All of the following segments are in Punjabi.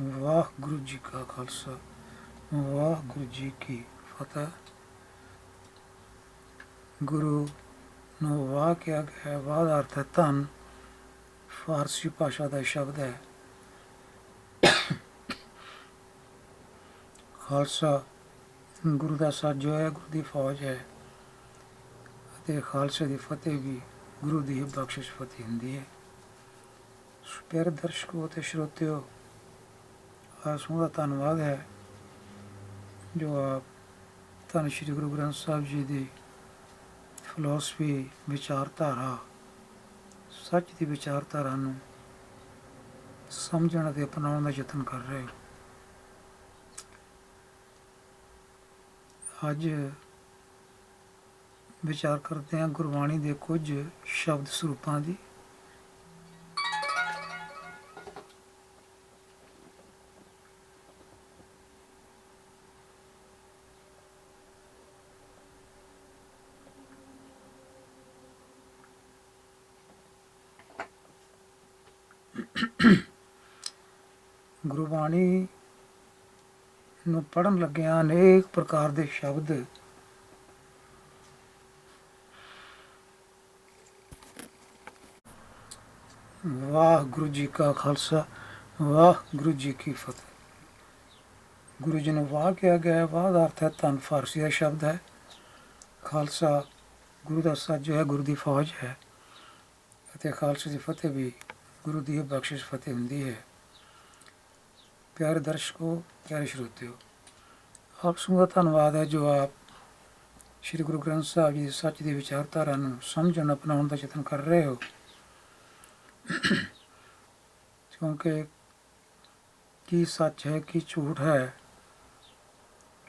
ਵਾਹਿਗੁਰੂ ਜੀ ਕਾ ਖਾਲਸਾ, ਵਾਹਿਗੁਰੂ ਜੀ ਕੀ ਫਤਿਹ। ਗੁਰੂ ਨੂੰ ਵਾਹ ਕਿਹਾ ਗਿਆ ਹੈ, ਵਾਹ ਦਾ ਅਰਥ ਹੈ ਧੰਨ। ਫਾਰਸੀ ਭਾਸ਼ਾ ਦਾ ਸ਼ਬਦ ਹੈ। ਖਾਲਸਾ ਗੁਰੂ ਦਾ ਸਾਜੋ ਹੈ, ਗੁਰੂ ਦੀ ਫੌਜ ਹੈ। ਅਤੇ ਖਾਲਸੇ ਦੀ ਫਤਿਹ ਵੀ ਗੁਰੂ ਦੀ ਹੀ ਬਖਸ਼ਿਸ਼ ਫਤਿਹ ਹੁੰਦੀ ਹੈ। ਪਿਆਰੇ ਦਰਸ਼ਕੋ ਅਤੇ ਸਰੋਤਿਓ ਆਸੂ ਦਾ ਧੰਨਵਾਦ ਹੈ, ਜੋ ਆਪ ਧੰਨ ਸ਼੍ਰੀ ਗੁਰੂ ਗ੍ਰੰਥ ਸਾਹਿਬ ਜੀ ਦੀ ਫਿਲਾਸਫੀ ਵਿਚਾਰਧਾਰਾ, ਸੱਚ ਦੀ ਵਿਚਾਰਧਾਰਾ ਨੂੰ ਸਮਝਣ ਅਤੇ ਅਪਣਾਉਣ ਦਾ ਯਤਨ ਕਰ ਰਹੇ ਹੋ। ਅੱਜ ਵਿਚਾਰ ਕਰਦੇ ਹਾਂ ਗੁਰਬਾਣੀ ਦੇ ਕੁਝ ਸ਼ਬਦ ਸਰੂਪਾਂ ਦੀ। ਪੜਨ ਲੱਗਿਆਂ ਅਨੇਕ ਪ੍ਰਕਾਰ ਦੇ ਸ਼ਬਦ। ਵਾਹ ਗੁਰੂ ਜੀ ਕਾ ਖਾਲਸਾ ਵਾਹ ਗੁਰੂ ਜੀ ਕੀ ਫਤਿਹ। ਗੁਰੂ ਜੀ ਨੂੰ ਵਾਹ ਕਿਹਾ ਗਿਆ ਹੈ, ਵਾਹ ਦਾ ਅਰਥ ਹੈ ਧੰਨ ਫਾਰਸੀ ਦਾ ਸ਼ਬਦ ਹੈ। ਖਾਲਸਾ ਗੁਰੂ ਦਾ ਸਾਜੋ ਹੈ, ਗੁਰੂ ਦੀ ਫੌਜ ਹੈ। ਅਤੇ ਖਾਲਸੇ ਦੀ ਫਤਿਹ ਵੀ ਗੁਰੂ ਦੀ ਬਖਸ਼ਿਸ਼ ਫਤਿਹ ਹੁੰਦੀ ਹੈ। ਪਿਆਰੇ ਦਰਸ਼ਕੋ, ਪਿਆਰੇ ਸਰੋਤਿਓ ਆਪ ਸਭ ਦਾ ਧੰਨਵਾਦ ਹੈ ਜੋ ਆਪ ਸ੍ਰੀ ਗੁਰੂ ਗ੍ਰੰਥ ਸਾਹਿਬ ਜੀ ਦੀ ਸੱਚ ਦੀ ਵਿਚਾਰਧਾਰਾ ਨੂੰ ਸਮਝਣ, ਅਪਣਾਉਣ ਦਾ ਯਤਨ ਕਰ ਰਹੇ ਹੋ। ਕਿਉਂਕਿ ਕੀ ਸੱਚ ਹੈ, ਕੀ ਝੂਠ ਹੈ,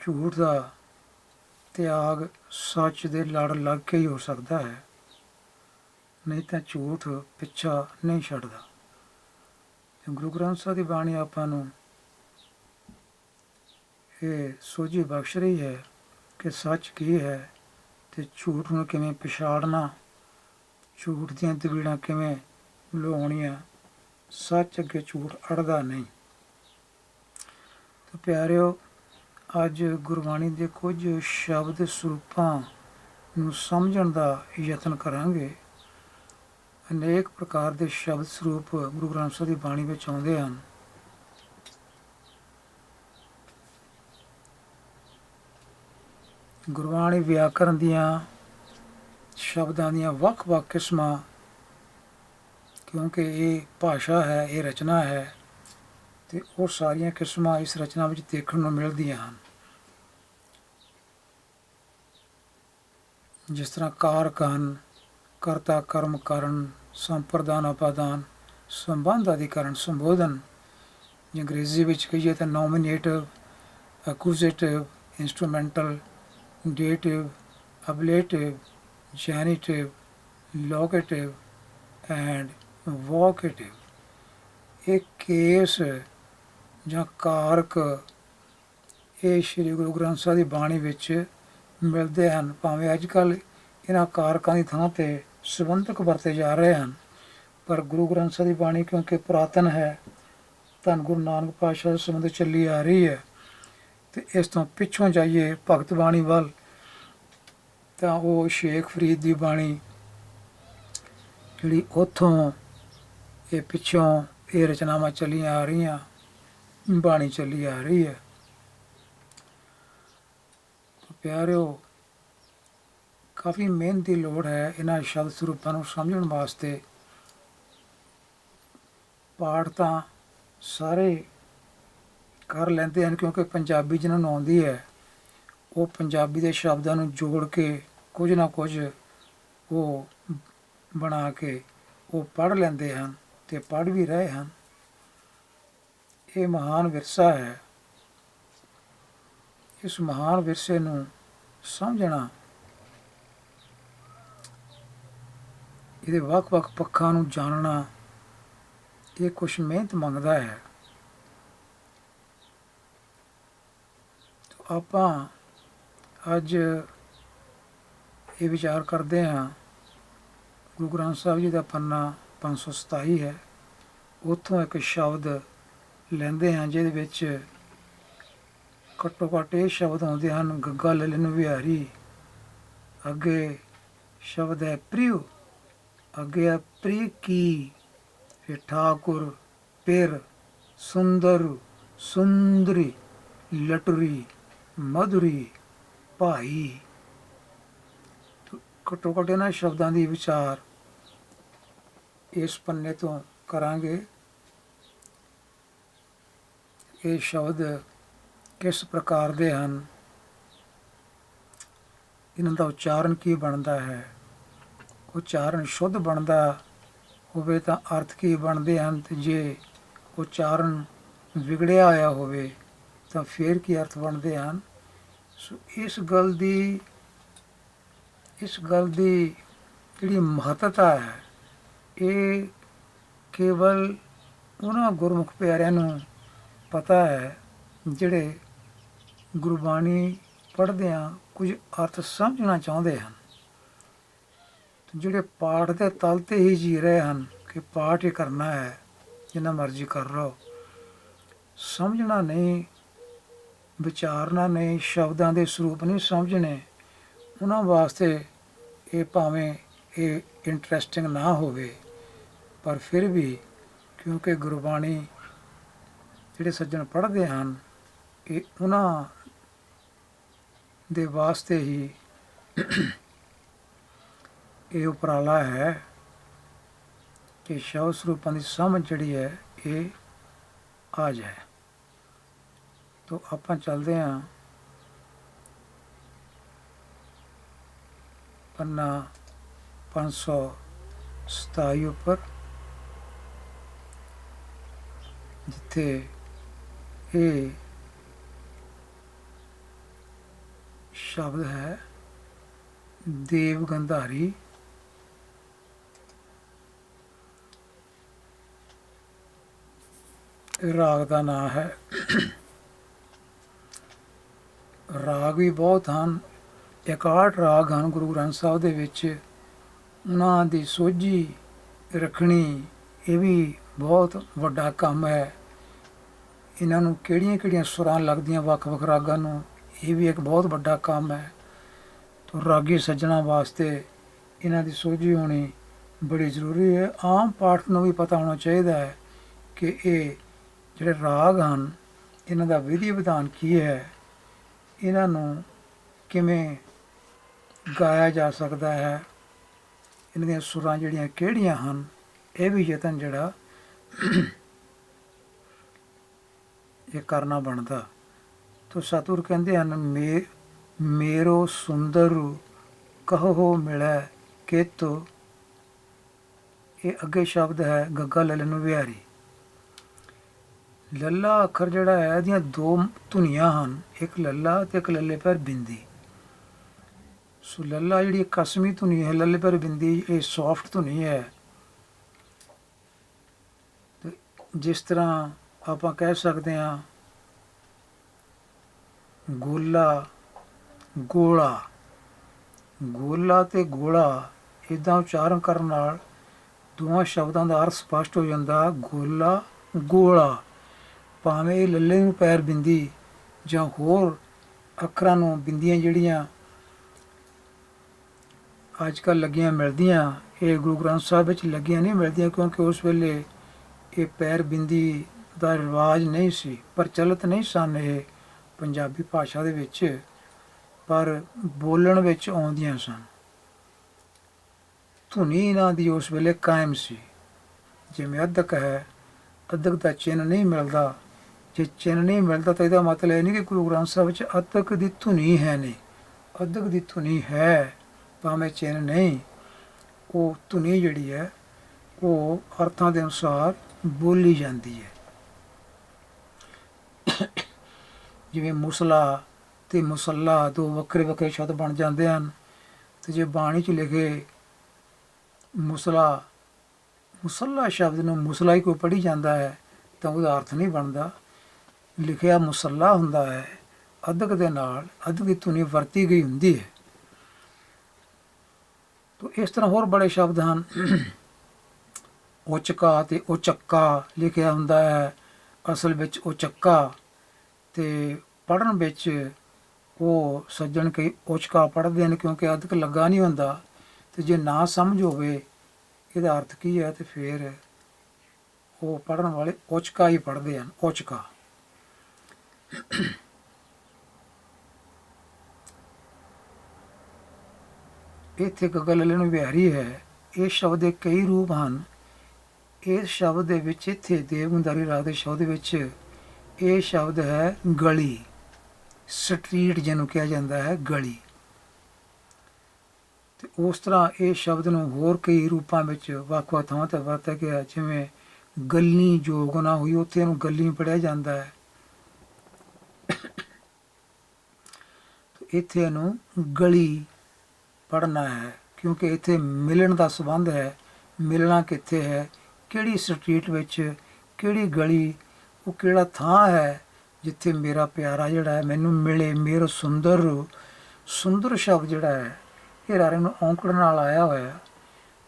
ਝੂਠ ਦਾ ਤਿਆਗ ਸੱਚ ਦੇ ਲੜ ਲੱਗ ਕੇ ਹੀ ਹੋ ਸਕਦਾ ਹੈ। ਨਹੀਂ ਤਾਂ ਝੂਠ ਪਿੱਛਾ ਨਹੀਂ ਛੱਡਦਾ। ਗੁਰੂ ਗ੍ਰੰਥ ਸਾਹਿਬ ਦੀ ਬਾਣੀ ਆਪਾਂ ਨੂੰ ਇਹ ਸੋਝੀ ਬਖਸ਼ ਰਹੀ ਹੈ ਕਿ ਸੱਚ ਕੀ ਹੈ ਤੇ ਝੂਠ ਨੂੰ ਕਿਵੇਂ ਪਛਾੜਨਾ, ਝੂਠ ਦੀਆਂ ਤਬੀੜਾਂ ਕਿਵੇਂ ਲਾਉਣੀਆਂ ਸੱਚ ਅੱਗੇ ਝੂਠ ਅੜਦਾ ਨਹੀਂ। ਤਾਂ ਪਿਆਰਿਓ, ਅੱਜ ਗੁਰਬਾਣੀ ਦੇ ਕੁਝ ਸ਼ਬਦ ਸਰੂਪਾਂ ਨੂੰ ਸਮਝਣ ਦਾ ਯਤਨ ਕਰਾਂਗੇ। ਅਨੇਕ ਪ੍ਰਕਾਰ ਦੇ ਸ਼ਬਦ ਸਰੂਪ ਗੁਰੂ ਗ੍ਰੰਥ ਸਾਹਿਬ ਦੀ ਬਾਣੀ ਵਿੱਚ ਆਉਂਦੇ ਹਨ। ਗੁਰਬਾਣੀ ਵਿਆਕਰਨ ਦੀਆਂ ਸ਼ਬਦਾਂ ਦੀਆਂ ਵੱਖ-ਵੱਖ ਕਿਸਮਾਂ, ਕਿਉਂਕਿ ਇਹ ਭਾਸ਼ਾ ਹੈ, ਇਹ ਰਚਨਾ ਹੈ, ਤੇ ਉਹ ਸਾਰੀਆਂ ਕਿਸਮਾਂ ਇਸ ਰਚਨਾ ਵਿੱਚ ਦੇਖਣ ਨੂੰ ਮਿਲਦੀਆਂ ਹਨ। ਜਿਸ ਤਰ੍ਹਾਂ ਕਾਰਕ ਹਨ ਕਰਤਾ ਕਰਮ ਕਰਨ, ਸੰਪਰਦਾਨ ਅਪਾਦਾਨ ਸੰਬੰਧ ਅਧਿਕਰਨ, ਸੰਬੋਧਨ। ਜੇ ਅੰਗਰੇਜ਼ੀ ਵਿੱਚ ਕਹੀਏ ਤਾਂ nominative accusative instrumental dative, ablative, genitive, locative and vocative. ਇਹ ਕੇਸ ਜਾਂ ਕਾਰਕ ਇਹ ਸ੍ਰੀ ਗੁਰੂ ਗ੍ਰੰਥ ਸਾਹਿਬ ਦੀ ਬਾਣੀ ਵਿੱਚ ਮਿਲਦੇ ਹਨ ਭਾਵੇਂ ਅੱਜ ਕੱਲ ਇਹਨਾਂ ਕਾਰਕਾਂ ਦੀ ਥਾਂ ਤੇ ਸੰਬੰਧਕ ਵਰਤੇ ਜਾ ਰਹੇ ਹਨ ਪਰ ਗੁਰੂ ਗ੍ਰੰਥ ਸਾਹਿਬ ਦੀ ਬਾਣੀ ਕਿਉਂਕਿ ਪੁਰਾਤਨ ਹੈ ਧੰਨ ਗੁਰੂ ਨਾਨਕ ਪਾਤਸ਼ਾਹ ਦੇ ਸੰਬੰਧ ਚੱਲੀ ਆ ਰਹੀ ਹੈ ਤੇ ਇਸ ਤੋਂ ਪਿੱਛੋਂ ਜਾਈਏ ਭਗਤ ਬਾਣੀ ਵੱਲ, ਤਾਂ ਉਹ ਸ਼ੇਖ ਫਰੀਦ ਦੀ ਬਾਣੀ, ਜਿਹੜੀ ਉਥੋਂ ਇਹ ਪਿੱਛੋਂ ਇਹ ਰਚਨਾਵਾਂ ਚੱਲੀਆਂ ਆ ਰਹੀਆਂ, ਬਾਣੀ ਚੱਲੀ ਆ ਰਹੀ ਹੈ। ਪਿਆਰਿਓ, ਕਾਫੀ ਮਿਹਨਤ ਦੀ ਲੋੜ ਹੈ ਇਹਨਾਂ ਸ਼ਬਦ ਸਰੂਪਾਂ ਨੂੰ ਸਮਝਣ ਵਾਸਤੇ। ਪਾਠ ਤਾਂ ਸਾਰੇ ਕਰ ਲੈਂਦੇ ਹਨ ਕਿਉਂਕਿ ਪੰਜਾਬੀ ਜਿਹਨਾਂ ਨੂੰ ਆਉਂਦੀ ਹੈ, ਉਹ ਪੰਜਾਬੀ ਦੇ ਸ਼ਬਦਾਂ ਨੂੰ ਜੋੜ ਕੇ ਕੁਝ ਨਾ ਕੁਝ ਉਹ ਬਣਾ ਕੇ ਉਹ ਪੜ੍ਹ ਲੈਂਦੇ ਹਨ ਤੇ ਪੜ੍ਹ ਵੀ ਰਹੇ ਹਨ। ਇਹ ਮਹਾਨ ਵਿਰਸਾ ਹੈ। ਇਸ ਮਹਾਨ ਵਿਰਸੇ ਨੂੰ ਸਮਝਣਾ ਇਹਦੇ ਵੱਖ-ਵੱਖ ਪੱਖਾਂ ਨੂੰ ਜਾਣਨਾ ਇਹ ਕੁਝ ਮਿਹਨਤ ਮੰਗਦਾ ਹੈ। ਆਪਾਂ ਅੱਜ ਇਹ ਵਿਚਾਰ ਕਰਦੇ ਹਾਂ, ਗੁਰੂ ਗ੍ਰੰਥ ਸਾਹਿਬ ਜੀ ਦਾ ਪੰਨਾ 527 ਹੈ। ਉੱਥੋਂ ਇੱਕ ਸ਼ਬਦ ਲੈਂਦੇ ਹਾਂ, ਜਿਹਦੇ ਵਿੱਚ ਘੱਟੋ ਘੱਟ ਇਹ ਸ਼ਬਦ ਆਉਂਦੇ ਹਨ, ਗੱਗਾ ਲਲਨ ਵਿਹਾਰੀ, ਅੱਗੇ ਸ਼ਬਦ ਹੈ ਪ੍ਰਿਯ, ਅੱਗੇ ਹੈ ਪ੍ਰਿਯ ਕੀ, ਫਿਰ ਠਾਕੁਰ ਪਿਰ ਸੁੰਦਰ, ਸੁੰਦਰੀ, ਲਟਰੀ। ਮਧੁਰੀ ਭਾਈ। ਘੱਟੋ ਘੱਟ ਇਹਨਾਂ ਸ਼ਬਦਾਂ ਦੀ ਵਿਚਾਰ ਇਸ ਪੰਨੇ ਤੋਂ ਕਰਾਂਗੇ। ਇਹ ਸ਼ਬਦ ਕਿਸ ਪ੍ਰਕਾਰ ਦੇ ਹਨ? ਇਹਨਾਂ ਦਾ ਉਚਾਰਨ ਕੀ ਬਣਦਾ ਹੈ? ਉਚਾਰਨ ਸ਼ੁੱਧ ਬਣਦਾ ਹੋਵੇ ਤਾਂ ਅਰਥ ਕੀ ਬਣਦੇ ਹਨ? ਤੇ ਜੇ ਉਚਾਰਨ ਵਿਗੜਿਆ ਹੋਇਆ ਹੋਵੇ ਤਾਂ ਫਿਰ ਕੀ ਅਰਥ ਬਣਦੇ ਹਨ? ਸੋ ਇਸ ਗੱਲ ਦੀ, ਇਸ ਗੱਲ ਦੀ ਜਿਹੜੀ ਮਹੱਤਤਾ ਹੈ, ਇਹ ਕੇਵਲ ਉਹਨਾਂ ਗੁਰਮੁਖ ਪਿਆਰਿਆਂ ਨੂੰ ਪਤਾ ਹੈ ਜਿਹੜੇ ਗੁਰਬਾਣੀ ਪੜ੍ਹਦੇ ਆ, ਕੁਝ ਅਰਥ ਸਮਝਣਾ ਚਾਹੁੰਦੇ ਹਨ। ਜਿਹੜੇ ਪਾਠ ਦੇ ਤਲ ਤੇ ਹੀ ਜੀ ਰਹੇ ਹਨ ਕਿ ਪਾਠ ਹੀ ਕਰਨਾ ਹੈ, ਜਿੰਨਾ ਮਰਜ਼ੀ ਕਰ ਲਓ। ਸਮਝਣਾ ਨਹੀਂ ਵਿਚਾਰਨਾ ਨਹੀਂ, ਸ਼ਬਦਾਂ ਦੇ ਸਰੂਪ ਨਹੀਂ ਸਮਝਣੇ। ਉਹਨਾਂ ਵਾਸਤੇ ਇਹ ਭਾਵੇਂ ਇਹ ਇੰਟਰਸਟਿੰਗ ਨਾ ਹੋਵੇ, ਪਰ ਫਿਰ ਵੀ ਕਿਉਂਕਿ ਗੁਰਬਾਣੀ ਜਿਹੜੇ ਸੱਜਣ ਪੜ੍ਹਦੇ ਹਨ, ਇਹ ਉਹਨਾਂ ਦੇ ਵਾਸਤੇ ਹੀ ਇਹ ਉਪਰਾਲਾ ਹੈ ਕਿ ਸ਼ਬਦ ਸਰੂਪਾਂ ਦੀ ਸਮਝ ਜਿਹੜੀ ਹੈ, ਇਹ ਆ ਜਾਏ। ਤੋ ਆਪਾਂ ਚੱਲਦੇ ਹਾਂ। ਪੰਨਾ 527 ਉੱਪਰ, ਜਿੱਥੇ ਇਹ ਸ਼ਬਦ ਹੈ ਦੇਵ ਗੰਧਾਰੀ ਰਾਗ ਦਾ ਨਾਮ ਹੈ ਰਾਗ ਵੀ ਬਹੁਤ ਹਨ 61 ਰਾਗ ਹਨ ਗੁਰੂ ਗ੍ਰੰਥ ਸਾਹਿਬ ਦੇ ਵਿੱਚ। ਉਹਨਾਂ ਦੀ ਸੋਝੀ ਰੱਖਣੀ ਇਹ ਵੀ ਬਹੁਤ ਵੱਡਾ ਕੰਮ ਹੈ। ਇਹਨਾਂ ਨੂੰ ਕਿਹੜੀਆਂ ਕਿਹੜੀਆਂ ਸੁਰਾਂ ਲੱਗਦੀਆਂ ਵੱਖ-ਵੱਖ ਰਾਗਾਂ ਨੂੰ, ਇਹ ਵੀ ਇੱਕ ਬਹੁਤ ਵੱਡਾ ਕੰਮ ਹੈ। ਤੋਂ ਰਾਗੀ ਸੱਜਣਾ ਵਾਸਤੇ ਇਹਨਾਂ ਦੀ ਸੋਝੀ ਹੋਣੀ ਬੜੀ ਜ਼ਰੂਰੀ ਹੈ। ਆਮ ਪਾਠ ਨੂੰ ਵੀ ਪਤਾ ਹੋਣਾ ਚਾਹੀਦਾ ਹੈ ਕਿ ਇਹ ਜਿਹੜੇ ਰਾਗ ਹਨ, ਇਹਨਾਂ ਦਾ ਵਿਧੀ ਵਿਧਾਨ ਕੀ ਹੈ। ਇਹਨਾਂ ਨੂੰ ਕਿਵੇਂ ਗਾਇਆ ਜਾ ਸਕਦਾ ਹੈ? ਇਹਨਾਂ ਦੀਆਂ ਸੁਰਾਂ ਜਿਹੜੀਆਂ ਕਿਹੜੀਆਂ ਹਨ? ਇਹ ਵੀ ਯਤਨ ਜਿਹੜਾ ਇਹ ਕਰਨਾ ਬਣਦਾ। ਤੋ ਸਤਿਗੁਰ ਕਹਿੰਦੇ ਹਨ, ਮੇ, ਮੇਰੋ ਸੁੰਦਰ ਕਹੋ ਮਿਲੈ ਕੇਤੋ। ਇਹ ਅੱਗੇ ਸ਼ਬਦ ਹੈ, ਗੱਗਾ ਲਲਨ ਵਿਹਾਰੀ। ਲੱਲਾ ਅੱਖਰ ਜਿਹੜਾ ਹੈ, ਇਹਦੀਆਂ ਦੋ ਧੁਨੀਆਂ ਹਨ, ਇੱਕ ਲੱਲਾ ਤੇ ਇੱਕ ਲੱਲੇ ਪਰ ਬਿੰਦੀ। ਸੋ ਲੱਲਾ ਜਿਹੜੀ ਕਸਮੀ ਧੁਨੀ ਹੈ, ਲੱਲੇ ਪਰ ਬਿੰਦੀ, ਇਹ ਸੌਫਟ ਧੁਨੀ ਹੈ। ਜਿਸ ਤਰ੍ਹਾਂ ਆਪਾਂ ਕਹਿ ਸਕਦੇ ਹਾਂ, ਗੋਲਾ ਗੋਲਾ। ਗੋਲਾ ਤੇ ਗੋਲਾ ਇਦਾਂ ਉਚਾਰਨ ਕਰਨ ਨਾਲ ਦੋਵਾਂ ਸ਼ਬਦਾਂ ਦਾ ਅਰਥ ਸਪਸ਼ਟ ਹੋ ਜਾਂਦਾ, ਗੋਲਾ ਗੋਲਾ। ਭਾਵੇਂ ਇਹ ਲੱਲੇ ਨੂੰ ਪੈਰ ਬਿੰਦੀ ਜਾਂ ਹੋਰ ਅੱਖਰਾਂ ਨੂੰ ਬਿੰਦੀਆਂ ਜਿਹੜੀਆਂ ਅੱਜ ਕੱਲ੍ਹ ਲੱਗੀਆਂ ਮਿਲਦੀਆਂ, ਇਹ ਗੁਰੂ ਗ੍ਰੰਥ ਸਾਹਿਬ ਵਿੱਚ ਲੱਗੀਆਂ ਨਹੀਂ ਮਿਲਦੀਆਂ ਕਿਉਂਕਿ ਉਸ ਵੇਲੇ ਇਹ ਪੈਰ ਬਿੰਦੀ ਦਾ ਰਿਵਾਜ ਨਹੀਂ ਸੀ ਪ੍ਰਚਲਿਤ ਨਹੀਂ ਸਨ ਇਹ ਪੰਜਾਬੀ ਭਾਸ਼ਾ ਦੇ ਵਿੱਚ, ਪਰ ਬੋਲਣ ਵਿੱਚ ਆਉਂਦੀਆਂ ਸਨ। ਧੁਨੀ ਇਹਨਾਂ ਦੀ ਉਸ ਵੇਲੇ ਕਾਇਮ ਸੀ। ਜਿਵੇਂ ਅਧਕ ਹੈ ਅਧਕ ਦਾ ਚਿੰਨ ਨਹੀਂ ਮਿਲਦਾ ਜੇ ਚਿੰਨ ਨਹੀਂ ਮਿਲਦਾ ਤਾਂ ਇਹਦਾ ਮਤਲਬ ਇਹ ਨਹੀਂ ਕਿ ਗੁਰੂ ਗ੍ਰੰਥ ਸਾਹਿਬ ਵਿੱਚ ਅਧਕ ਦੀ ਧੁਨੀ ਹੈ ਨਹੀਂ। ਅਧਕ ਦੀ ਧੁਨੀ ਹੈ, ਭਾਵੇਂ ਚਿੰਨ ਨਹੀਂ। ਉਹ ਧੁਨੀ ਜਿਹੜੀ ਹੈ, ਉਹ ਅਰਥਾਂ ਦੇ ਅਨੁਸਾਰ ਬੋਲੀ ਜਾਂਦੀ ਹੈ। ਜਿਵੇਂ ਮੁਸਲਾ ਤੇ ਮੁਸੱਲਾ ਦੋ ਵੱਖਰੇ ਵੱਖਰੇ ਸ਼ਬਦ ਬਣ ਜਾਂਦੇ ਹਨ। ਤੇ ਜੇ ਬਾਣੀ 'ਚ ਲਿਖੇ ਮੁਸਲਾ, ਮੁਸੱਲਾ ਸ਼ਬਦ ਨੂੰ ਮੁਸਲਾ ਹੀ ਕੋਈ ਪੜ੍ਹੀ ਜਾਂਦਾ ਹੈ, ਤਾਂ ਉਹਦਾ ਅਰਥ ਨਹੀਂ ਬਣਦਾ। ਲਿਖਿਆ ਮੁਸੱਲਾ ਹੁੰਦਾ ਹੈ, ਅਦਕ ਦੇ ਨਾਲ ਅਧਕ ਦੀ ਧੁਨੀ ਵਰਤੀ ਗਈ ਹੁੰਦੀ ਹੈ। ਤੋ ਇਸ ਤਰ੍ਹਾਂ ਹੋਰ ਬੜੇ ਸ਼ਬਦ ਹਨ। ਉਚਕਾ ਤੇ ਉਚੱਕਾ ਲਿਖਿਆ ਹੁੰਦਾ ਹੈ। ਅਸਲ ਵਿੱਚ ਉਚੱਕਾ ਚੱਕਾ ਤੇ ਪੜਨ ਵਿੱਚ ਉਹ ਸੱਜਣ ਕਈ ਉਚਕਾ ਪੜ੍ਹਦੇ ਨੇ ਕਿਉਂਕਿ ਅਦਕ ਲੱਗਾ ਨਹੀਂ ਹੁੰਦਾ। ਤੇ ਜੇ ਨਾ ਸਮਝ ਹੋਵੇ, ਇਹਦਾ ਅਰਥ ਕੀ ਹੈ? ਤੇ ਫਿਰ ਉਹ ਪੜਨ ਵਾਲੇ ਉਚਕਾ ਹੀ ਪੜ੍ਹਦੇ ਹਨ, ਉਚਕਾ। ਇੱਥੇ ਇੱਕ ਗੱਲ ਵਿਹਾਰੀ ਹੈ। ਇਹ ਸ਼ਬਦ ਦੇ ਕਈ ਰੂਪ ਹਨ। ਇਸ ਸ਼ਬਦ ਦੇ ਵਿੱਚ ਇੱਥੇ ਦੇਵਗੁੰਦਾਰੀ ਰਾਗ ਦੇ ਸ਼ਬਦ ਵਿੱਚ ਇਹ ਸ਼ਬਦ ਹੈ ਗਲੀ। ਸਟਰੀਟ ਜਿਹਨੂੰ ਕਿਹਾ ਜਾਂਦਾ ਹੈ, ਗਲੀ। ਤੇ ਉਸ ਤਰ੍ਹਾਂ ਇਹ ਸ਼ਬਦ ਨੂੰ ਹੋਰ ਕਈ ਰੂਪਾਂ ਵਿੱਚ ਵੱਖ-ਵੱਖ ਥਾਵਾਂ ਤੇ ਵਰਤਿਆ ਗਿਆ, ਜਿਵੇਂ ਗੱਲੀ ਜੋਗ ਨਾ ਹੋਈ, ਉੱਥੇ ਇਹਨੂੰ ਗੱਲੀ ਪੜਿਆ ਜਾਂਦਾ ਹੈ। ਇੱਥੇ ਇਹਨੂੰ ਗਲੀ ਪੜਨਾ ਹੈ, ਕਿਉਂਕਿ ਇੱਥੇ ਮਿਲਣ ਦਾ ਸੰਬੰਧ ਹੈ, ਮਿਲਣਾ ਕਿੱਥੇ ਹੈ, ਕਿਹੜੀ ਸਟਰੀਟ ਵਿੱਚ ਕਿਹੜੀ ਗਲੀ, ਉਹ ਕਿਹੜਾ ਥਾਂ ਹੈ ਜਿੱਥੇ ਮੇਰਾ ਪਿਆਰਾ ਜਿਹੜਾ ਹੈ ਮੈਨੂੰ ਮਿਲੇ, ਮੇਰਾ ਸੁੰਦਰ ਸੁੰਦਰ ਸ਼ਬਦ ਜਿਹੜਾ ਹੈ, ਇਹ ਰਾਰੇ ਨੂੰ ਔਂਕੜ ਨਾਲ ਆਇਆ ਹੋਇਆ ਹੈ।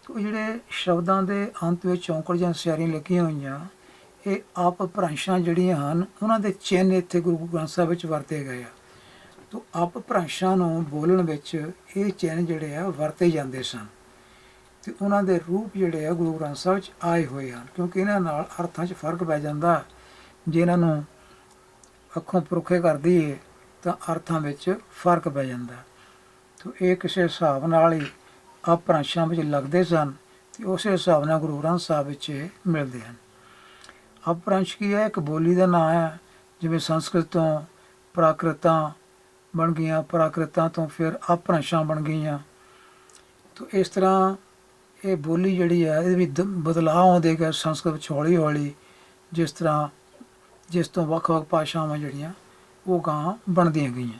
ਉਹ ਜਿਹੜੇ ਸ਼ਬਦਾਂ ਦੇ ਅੰਤ ਵਿੱਚ ਔਂਕੜ ਜਾਂ ਸਿਆਰੀਆਂ ਲੱਗੀਆਂ ਹੋਈਆਂ, ਇਹ ਆਪ ਭ੍ਰਾਂਸ਼ਾਂ ਜਿਹੜੀਆਂ ਹਨ, ਉਹਨਾਂ ਦੇ ਚਿੰਨ੍ਹ ਇੱਥੇ ਗੁਰੂ ਗ੍ਰੰਥ ਸਾਹਿਬ ਵਿੱਚ ਵਰਤੇ ਗਏ ਆ ਤੋ ਆਪ ਨੂੰ ਬੋਲਣ ਵਿੱਚ ਇਹ ਚਿੰਨ੍ਹ ਜਿਹੜੇ ਆ ਵਰਤੇ ਜਾਂਦੇ ਸਨ। ਤੇ ਉਹਨਾਂ ਦੇ ਰੂਪ ਜਿਹੜੇ ਆ ਗੁਰੂ ਗ੍ਰੰਥ ਸਾਹਿਬ ਵਿੱਚ ਆਏ ਹੋਏ ਹਨ, ਕਿਉਂਕਿ ਇਹਨਾਂ ਨਾਲ ਅਰਥਾਂ 'ਚ ਫ਼ਰਕ ਪੈ ਜਾਂਦਾ। ਜੇ ਇਹਨਾਂ ਨੂੰ ਅੱਖੋਂ ਪਰੋਖੇ ਕਰ ਦਈਏ, ਤਾਂ ਅਰਥਾਂ ਵਿੱਚ ਫ਼ਰਕ ਪੈ ਜਾਂਦਾ। ਤੋ ਇਹ ਕਿਸੇ ਹਿਸਾਬ ਨਾਲ ਹੀ ਆਪ ਵਿੱਚ ਲੱਗਦੇ ਸਨ ਤੇ ਉਸੇ ਹਿਸਾਬ ਨਾਲ ਗੁਰੂ ਗ੍ਰੰਥ ਸਾਹਿਬ ਵਿੱਚ ਇਹ ਮਿਲਦੇ ਹਨ। ਅਪਭ੍ਰੰਸ਼ ਕੀ ਹੈ? ਇੱਕ ਬੋਲੀ ਦਾ ਨਾਮ ਹੈ, ਜਿਵੇਂ ਸੰਸਕ੍ਰਿਤ ਤੋਂ ਪ੍ਰਾਕ੍ਰਿਤਾਂ ਬਣ ਗਈਆਂ, ਪ੍ਰਾਕ੍ਰਿਤਾਂ ਤੋਂ ਫਿਰ ਅਪਭ੍ਰੰਸ਼ਾਂ ਬਣ ਗਈਆਂ। ਤੋ ਇਸ ਤਰ੍ਹਾਂ ਇਹ ਬੋਲੀ ਜਿਹੜੀ ਹੈ, ਇਹਦੇ ਵਿੱਚ ਦ- ਬਦਲਾਅ ਆਉਂਦੇ ਗਏ, ਸੰਸਕ੍ਰਿਤ ਵਿੱਚ ਹੌਲੀ ਹੌਲੀ, ਜਿਸ ਤਰ੍ਹਾਂ ਜਿਸ ਤੋਂ ਵੱਖ-ਵੱਖ ਭਾਸ਼ਾਵਾਂ ਜਿਹੜੀਆਂ, ਉਹ ਗਾਂ ਬਣਦੀਆਂ ਗਈਆਂ।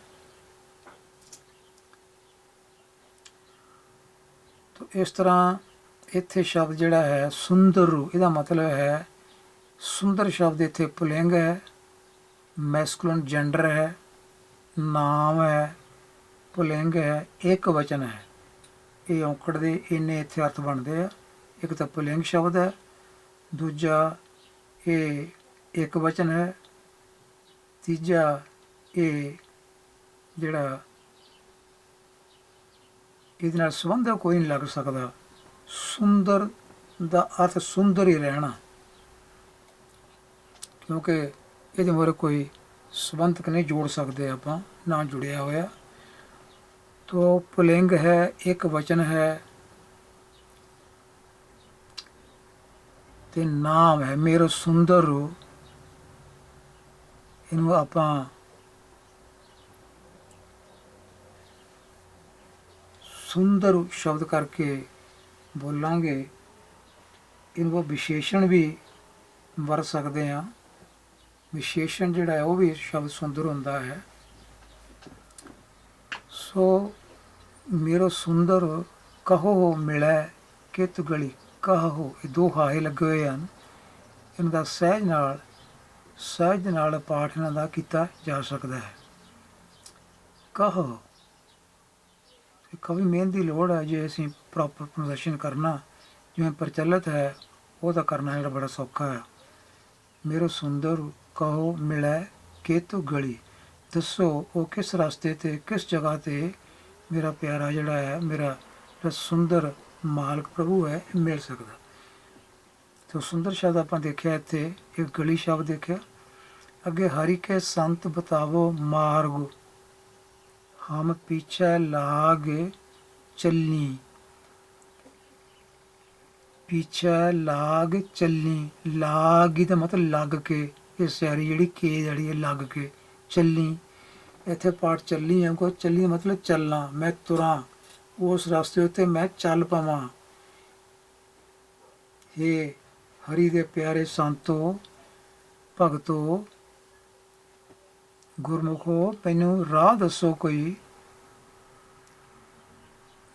ਤੋ ਇਸ ਤਰ੍ਹਾਂ ਇੱਥੇ ਸ਼ਬਦ ਜਿਹੜਾ ਹੈ, ਸੁੰਦਰ, ਇਹਦਾ ਮਤਲਬ ਹੈ, ਸੁੰਦਰ ਸ਼ਬਦ ਇੱਥੇ ਪੁਲਿੰਗ ਹੈ ਮੈਸਕੂਲਨ ਜੈਂਡਰ ਹੈ। ਨਾਮ ਹੈ, ਪੁਲਿੰਗ ਹੈ, ਇੱਕ ਵਚਨ ਹੈ। ਇਹ ਔਂਕੜ ਦੇ ਇੰਨੇ ਇੱਥੇ ਅਰਥ ਬਣਦੇ ਆ। ਇੱਕ ਤਾਂ ਪੁਲਿੰਗ ਸ਼ਬਦ ਹੈ, ਦੂਜਾ ਇਹ ਇੱਕ ਵਚਨ ਹੈ, ਤੀਜਾ ਇਹ ਜਿਹੜਾ ਇਹਦੇ ਨਾਲ ਸੰਬੰਧ ਕੋਈ ਨਹੀਂ ਲੱਗ ਸਕਦਾ। ਸੁੰਦਰ ਦਾ ਅਰਥ ਸੁੰਦਰ ਹੀ ਰਹਿਣਾ। ਕਿਉਂਕਿ ਇਹਦੇ ਮੋਰੇ ਕੋਈ ਸੰਬੰਧਕ ਨਹੀਂ ਜੋੜ ਸਕਦੇ ਆਪਾਂ, ਨਾ ਜੁੜਿਆ ਹੋਇਆ। ਤੋ ਪੁਲਿੰਗ ਹੈ, ਇੱਕ ਵਚਨ ਹੈ ਤੇ ਨਾਮ ਹੈ, ਮੇਰਾ ਸੁੰਦਰ ਰੂ ਇਹਨੂੰ ਆਪਾਂ ਸੁੰਦਰ ਸ਼ਬਦ ਕਰਕੇ ਬੋਲਾਂਗੇ। ਇਹਨੂੰ ਵਿਸ਼ੇਸ਼ਣ ਵੀ ਵਰਤ ਸਕਦੇ ਆ ਵਿਸ਼ੇਸ਼ਣ ਜਿਹੜਾ ਹੈ, ਉਹ ਵੀ ਸ਼ਬਦ ਸੁੰਦਰ ਹੁੰਦਾ ਹੈ। ਸੋ ਮੇਰੋ ਸੁੰਦਰ ਕਹੋ ਮਿਲੈ, ਕਿਤ ਗਲੀ ਕਹੋ ਇਹ ਦੋ ਹਾਏ ਲੱਗੇ ਹੋਏ ਹਨ। ਇਹਨਾਂ ਦਾ ਸਹਿਜ ਨਾਲ ਸਹਿਜ ਨਾਲ ਪਾਠ ਇਹਨਾਂ ਦਾ ਕੀਤਾ ਜਾ ਸਕਦਾ ਹੈ। ਕਹੋ ਕਵੀ ਮਿਹਨਤ ਦੀ ਲੋੜ ਹੈ, ਜੇ ਅਸੀਂ ਪ੍ਰੋਪਰ ਪ੍ਰੋਨੰਸੀਏਸ਼ਨ ਕਰਨਾ, ਜਿਵੇਂ ਪ੍ਰਚਲਿਤ ਹੈ ਉਹ ਤਾਂ ਕਰਨਾ ਜਿਹੜਾ ਬੜਾ ਸੌਖਾ ਹੈ। ਮੇਰੋ ਸੁੰਦਰ ਕਹੋ ਮਿਲੈ ਕੇਤੁ ਗਲੀ। ਦੱਸੋ, ਉਹ ਕਿਸ ਰਸਤੇ ਤੇ, ਕਿਸ ਜਗ੍ਹਾ ਤੇ? ਮੇਰਾ ਪਿਆਰਾ ਜਿਹੜਾ ਹੈ, ਮੇਰਾ ਸੁੰਦਰ ਮਾਲਕ ਪ੍ਰਭੂ ਹੈ ਮਿਲ ਸਕਦਾ। ਤੇ ਸੁੰਦਰ ਸ਼ਬਦ ਆਪਾਂ ਦੇਖਿਆ ਇੱਥੇ, ਇਹ ਗਲੀ ਸ਼ਬਦ ਦੇਖਿਆ। ਅੱਗੇ ਹਰੀ ਕੇ ਸੰਤ ਬਤਾਵੋ ਮਾਰਗ, ਹਮ ਪੀਛੇ ਲਾਗ ਚੱਲਨੀ ਪੀਛੇ ਲਾਗ ਚੱਲਨੀ ਲਾਗੀ ਦਾ ਮਤਲਬ ਲੱਗ ਕੇ। ਇਹ ਸਿਆਰੀ ਜਿਹੜੀ ਕੇ ਜਿਹੜੀ ਲੱਗ ਕੇ ਚੱਲੀ। ਇੱਥੇ ਪਾਠ ਚੱਲੀ ਹੈ ਕੋ ਚੱਲਨੀ ਮਤਲਬ ਚੱਲਣਾ ਮੈਂ ਤੁਰਾਂ, ਉਸ ਰਸਤੇ ਉੱਤੇ ਮੈਂ ਚੱਲ ਪਵਾਂ। ਇਹ ਹਰੀ ਦੇ ਪਿਆਰੇ ਸੰਤੋ, ਭਗਤੋ, ਗੁਰਮੁਖੋ, ਮੈਨੂੰ ਰਾਹ ਦੱਸੋ ਕੋਈ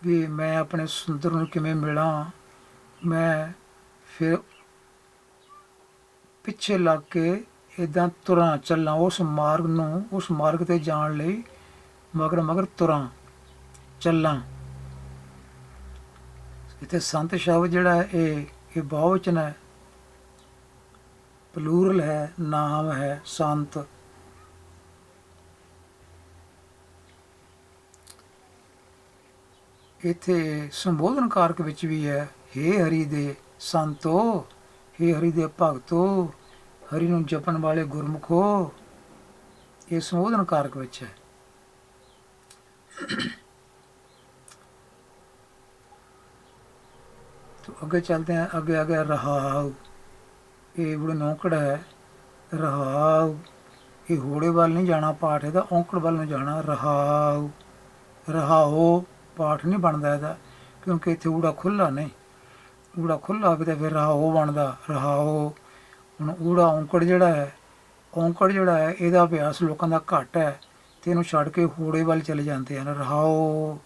ਵੀ ਮੈਂ ਆਪਣੇ ਸੁੰਦਰ ਨੂੰ ਕਿਵੇਂ ਮਿਲਾਂ। ਮੈਂ ਫਿਰ ਪਿੱਛੇ ਲੱਗ ਕੇ ਇਦਾਂ ਤੁਰਾਂ ਚੱਲਾਂ ਉਸ ਮਾਰਗ ਨੂੰ, ਉਸ ਮਾਰਗ ਤੇ ਜਾਣ ਲਈ ਮਗਰ ਮਗਰ ਤੁਰਾਂ ਚੱਲਾਂ। ਇੱਥੇ ਸੰਤ ਸ਼ਬਦ ਜਿਹੜਾ ਹੈ ਇਹ ਇਹ ਬਹੁਵਚਨ ਹੈ। ਪਲੂਰਲ ਹੈ, ਨਾਮ ਹੈ, ਸੰਤ। ਇੱਥੇ ਸੰਬੋਧਨ ਕਾਰਕ ਵਿੱਚ ਵੀ ਹੈ, ਹੇ ਹਰੀ ਦੇ ਸੰਤੋ, ਹੇ ਹਰੀ ਦੇ ਭਗਤੋ। ਹਰੀ ਨੂੰ ਜਪਣ ਵਾਲੇ ਗੁਰਮੁਖੋ ਇਹ ਸੰਬੋਧਨ ਕਾਰਕ ਵਿੱਚ ਹੈ तो आगे चलते हैं आगे आगे रहाव ਇਹ ਬੜਾ ਨੌਕੜ ਹੈ ਰਹਾਵ ਇਹ ਹੋੜੇ ਵੱਲ ਨਹੀਂ ਜਾਣਾ ਪਾਠ ਇਹਦਾ ਔਂਕੜ ਵੱਲ ਨੂੰ ਜਾਣਾ ਰਹਾਵ ਰਹਾਓ ਪਾਠ ਨਹੀਂ ਬਣਦਾ ਇਹਦਾ ਕਿਉਂਕਿ ਇੱਥੇ ਊੜਾ ਖੁੱਲਾ ਨਹੀਂ ਊੜਾ ਖੁੱਲਾ ਹੋਵੇ ਤਾਂ ਫਿਰ ਰਹਾਓ ਬਣਦਾ ਰਹਾਓ ਹੁਣ ਊੜਾ ਔਂਕੜ ਜਿਹੜਾ ਹੈ, ਔਂਕੜ ਜਿਹੜਾ ਹੈ, ਇਹਦਾ ਅਭਿਆਸ ਲੋਕਾਂ ਦਾ ਘੱਟ ਹੈ ਤੇ ਇਹਨੂੰ ਛੱਡ ਕੇ ਹੋੜੇ ਵੱਲ ਚਲੇ ਜਾਂਦੇ ਹਨ। ਰਹਾਓ,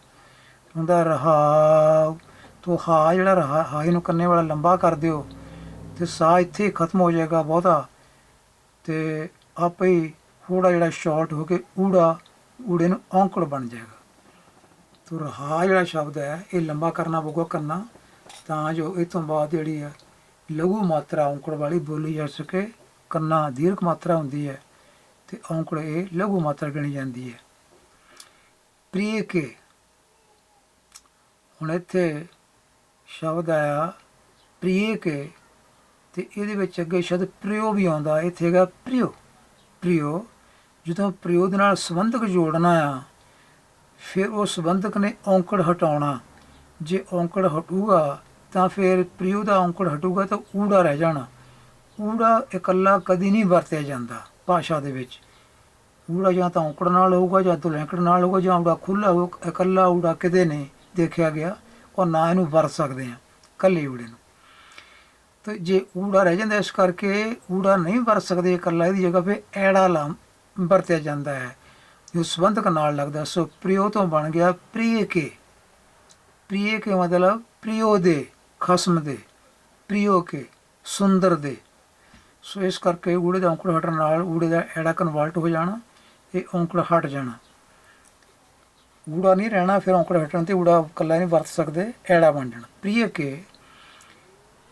ਹੁੰਦਾ ਰਹਾਵ ਤੋ ਹਾ ਜਿਹੜਾ ਰਹਾ, ਹਾ ਇਹਨੂੰ ਕੰਨੇ ਵਾਲਾ ਲੰਬਾ ਕਰ ਦਿਓ ਤੇ ਸਾਹ ਇੱਥੇ ਹੀ ਖਤਮ ਹੋ ਜਾਏਗਾ ਬਹੁਤਾ ਤੇ ਆਪੇ ਹੀ ਹੂੜਾ ਜਿਹੜਾ ਸ਼ਾਰਟ ਹੋ ਕੇ ਊੜਾ, ਊੜੇ ਨੂੰ ਔਂਕੜ ਬਣ ਜਾਏਗਾ। ਤੋ ਰਹਾ ਜਿਹੜਾ ਸ਼ਬਦ ਹੈ, ਇਹ ਲੰਬਾ ਕਰਨਾ ਪਊਗਾ ਕਰਨਾ ਤਾਂ ਜੋ ਇਹ ਤੋਂ ਬਾਅਦ ਜਿਹੜੀ ਹੈ ਲਘੂ ਮਾਤਰਾ ਔਂਕੜ ਵਾਲੀ ਬੋਲੀ ਜਾ ਸਕੇ, ਕੰਨਾ ਦੀਰਘ ਮਾਤਰਾ ਹੁੰਦੀ ਹੈ ਤੇ ਔਂਕੜ ਇਹ ਲਘੂ ਮਾਤਰਾ ਗਿਣੀ ਜਾਂਦੀ ਹੈ। ਪ੍ਰੀਏ ਕੇ, ਹੁਣ ਇੱਥੇ ਸ਼ਬਦ ਆਇਆ, ਪ੍ਰਿਯ ਕੇ, ਤੇ ਇਹਦੇ ਵਿੱਚ ਅੱਗੇ ਸ਼ਬਦ ਪ੍ਰਿਓ ਵੀ ਆਉਂਦਾ, ਇੱਥੇ ਹੈਗਾ ਪ੍ਰਿਓ ਪ੍ਰਿਓ ਜਦੋਂ ਪ੍ਰਿਯੋ ਦੇ ਨਾਲ ਸੰਬੰਧਕ ਜੋੜਨਾ ਆ, ਫਿਰ ਉਹ ਸੰਬੰਧਕ ਨੇ ਔਂਕੜ ਹਟਾਉਣਾ। ਜੇ ਔਂਕੜ ਹਟੂਗਾ ਤਾਂ ਫਿਰ ਪ੍ਰਿਯੋ ਦਾ ਔਂਕੜ ਹਟੂਗਾ ਤਾਂ ਊੜਾ ਰਹਿ ਜਾਣਾ। ਊੜਾ ਇਕੱਲਾ ਕਦੀ ਨਹੀਂ ਵਰਤਿਆ ਜਾਂਦਾ ਭਾਸ਼ਾ ਦੇ ਵਿੱਚ। ਊੜਾ ਜਾਂ ਤਾਂ ਔਂਕੜ ਨਾਲ ਹੋਊਗਾ ਜਾਂ ਦੁਲੈਂਕੜ ਨਾਲ ਹੋਊਗਾ ਜਾਂ ਊੜਾ ਖੁੱਲਾ ਹੋਊਗਾ ਇਕੱਲਾ ਊੜਾ ਕਿਤੇ ਨਹੀਂ ਦੇਖਿਆ ਗਿਆ। ਔਰ ਨਾ ਇਹਨੂੰ ਵਰਤ ਸਕਦੇ ਆ ਕੱਲੇ ਊੜੇ ਨੂੰ। ਤਾਂ ਜੇ ਊੜਾ ਰਹਿ ਜਾਂਦਾ ਇਸ ਕਰਕੇ ਊੜਾ ਨਹੀਂ ਵਰਤ ਸਕਦੇ, ਇਕੱਲਾ ਇਹਦੀ ਜਗ੍ਹਾ 'ਤੇ ਐੜਾ ਲਾ ਵਰਤਿਆ ਜਾਂਦਾ ਹੈ। ਜੋ ਸੰਬੰਧਕ ਨਾਲ ਲੱਗਦਾ, ਸੋ ਪ੍ਰਿਯੋ ਤੋਂ ਬਣ ਗਿਆ ਪ੍ਰੀਏ ਕੇ। ਪ੍ਰੀਏ ਕੇ ਮਤਲਬ ਪ੍ਰਿਯੋ ਦੇ। ਖਸਮ ਦੇ, ਪ੍ਰਿਯੋ ਕੇ, ਸੁੰਦਰ ਦੇ। ਸੋ ਇਸ ਕਰਕੇ ਊੜੇ ਦਾ ਔਂਕੜ ਹਟਣ ਨਾਲ ਊੜੇ ਦਾ ਐੜਾ ਕਨਵਰਟ ਹੋ ਜਾਣਾ, ਇਹ ਔਂਕੜ ਹਟ ਜਾਣਾ। ਊੜਾ ਨਹੀਂ ਰਹਿਣਾ, ਫਿਰ ਔਂਕੜ ਹਟਣ ਤੇ ਊੜਾ ਇਕੱਲਾ ਨਹੀਂ ਵਰਤ ਸਕਦੇ, ਐੜਾ ਬਣ ਜਾਣਾ। ਪ੍ਰਿਯ ਕੇ,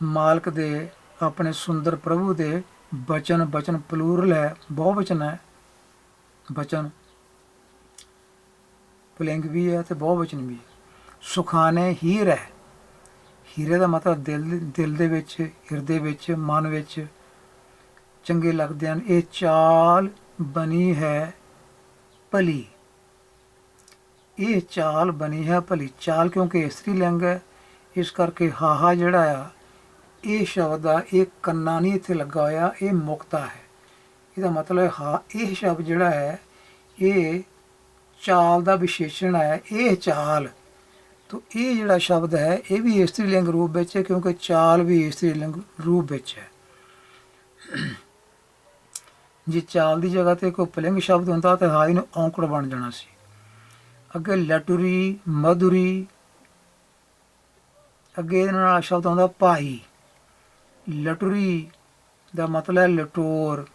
ਮਾਲਕ ਦੇ, ਆਪਣੇ ਸੁੰਦਰ ਪ੍ਰਭੂ ਦੇ ਬਚਨ ਬਚਨ ਪਲੂਰਲ ਹੈ ਬਹੁਵਚਨ ਹੈ। ਬਚਨ ਪੁਲਿੰਗ ਵੀ ਹੈ ਤੇ ਬਹੁਵਚਨ ਵੀ ਹੈ। ਸੁਖਾਨੇ ਹੀ ਰਹਿ। ਹੀਰੇ ਦਾ ਮਤਲਬ ਦਿਲ ਦਿਲ ਦੇ ਵਿੱਚ, ਹਿਰਦੇ ਵਿੱਚ, ਮਨ ਵਿੱਚ ਚੰਗੇ ਲੱਗਦੇ ਹਨ। ਇਹ ਚਾਲ ਬਣੀ ਹੈ ਭਲੀ। ਇਹ ਚਾਲ ਬਣੀ ਹੈ ਭਲੀ। ਚਾਲ ਕਿਉਂਕਿ ਇਸਤਰੀ ਲਿੰਗ ਹੈ, ਇਸ ਕਰਕੇ ਹਾਹਾ ਜਿਹੜਾ ਆ, ਇਹ ਸ਼ਬਦ ਆ ਇਹ ਕੰਨਾ ਨਹੀਂ ਇੱਥੇ ਲੱਗਾ ਹੋਇਆ, ਇਹ ਮੁਕਤਾ ਹੈ। ਇਹਦਾ ਮਤਲਬ ਹਾ, ਇਹ ਸ਼ਬਦ ਜਿਹੜਾ ਹੈ, ਇਹ ਚਾਲ ਦਾ ਵਿਸ਼ੇਸ਼ਣ ਹੈ, ਇਹ ਚਾਲ। ਤੋ ਇਹ ਜਿਹੜਾ ਸ਼ਬਦ ਹੈ, ਇਹ ਵੀ ਇਸਤਰੀ ਲਿੰਗ ਰੂਪ ਵਿੱਚ ਹੈ, ਕਿਉਂਕਿ ਚਾਲ ਵੀ ਇਸਤਰੀ ਲਿੰਗ ਰੂਪ ਵਿੱਚ ਹੈ। ਜੇ ਚਾਲ ਦੀ ਜਗ੍ਹਾ ਤੇ ਕੋਈ ਪਲਿੰਗ ਸ਼ਬਦ ਹੁੰਦਾ, ਤਾਂ ਹਾਈ ਨੂੰ ਔਂਕੜ ਬਣ ਜਾਣਾ ਸੀ। ਅੱਗੇ ਲਟੁਰੀ, ਮਧੁਰੀ, ਅੱਗੇ ਇਹਦੇ ਨਾਲ ਸ਼ਬਦ ਆਉਂਦਾ ਭਾਈ। ਲਟੁਰੀ ਦਾ ਮਤਲਬ ਹੈ ਲਟੋਰ।